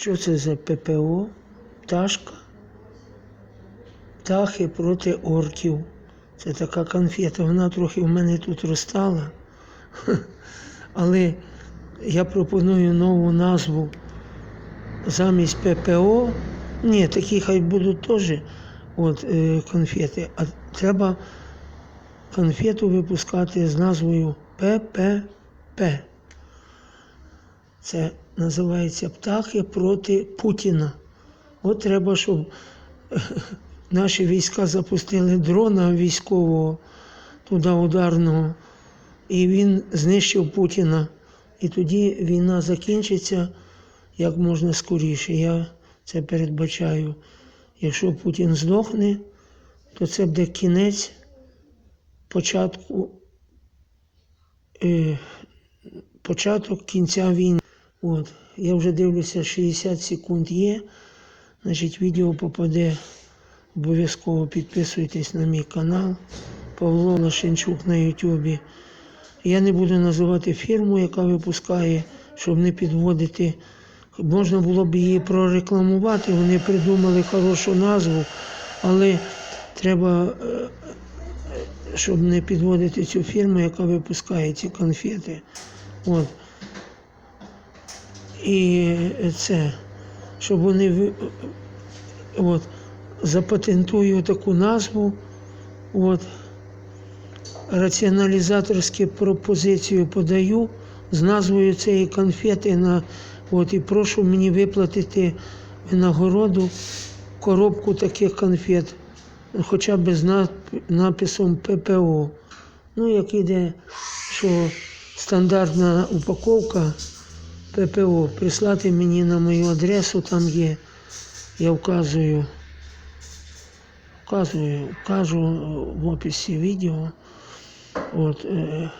Що це за ППО? Пташка? Птахи проти орків. Це така конфета. Вона трохи в мене тут розстала. Але я пропоную нову назву замість ППО. Ні, такі хай будуть теж от, е, конфети. А треба конфету випускати з назвою ППП. Це називається птахи проти Путіна. От треба, щоб наші війська запустили дрона військового туди ударного, і він знищив Путіна. І тоді війна закінчиться як можна скоріше. Я це передбачаю. Якщо Путін здохне, то це буде кінець початку, е, початок кінця війни. От. Я вже дивлюся, 60 секунд є. Значить, відео попаде. Обов'язково підписуйтесь на мій канал Павло Лашенчук на Ютубі. Я не буду називати фірму, яка випускає, щоб не підводити. Можна було б її прорекламувати, вони придумали хорошу назву, але треба, е, щоб не підводити цю фірму, яка випускає ці конфети. От. І це, щоб вони от, запатентую таку назву. От, раціоналізаторську пропозицію подаю з назвою цієї конфети на, от, і прошу мені виплатити винагороду коробку таких конфет, хоча б з написом ППО. Ну, як іде, що стандартна упаковка ППО, прислати мені на мою адресу, там є, я вказую. Вказую, вкажу в описі відео. От, е,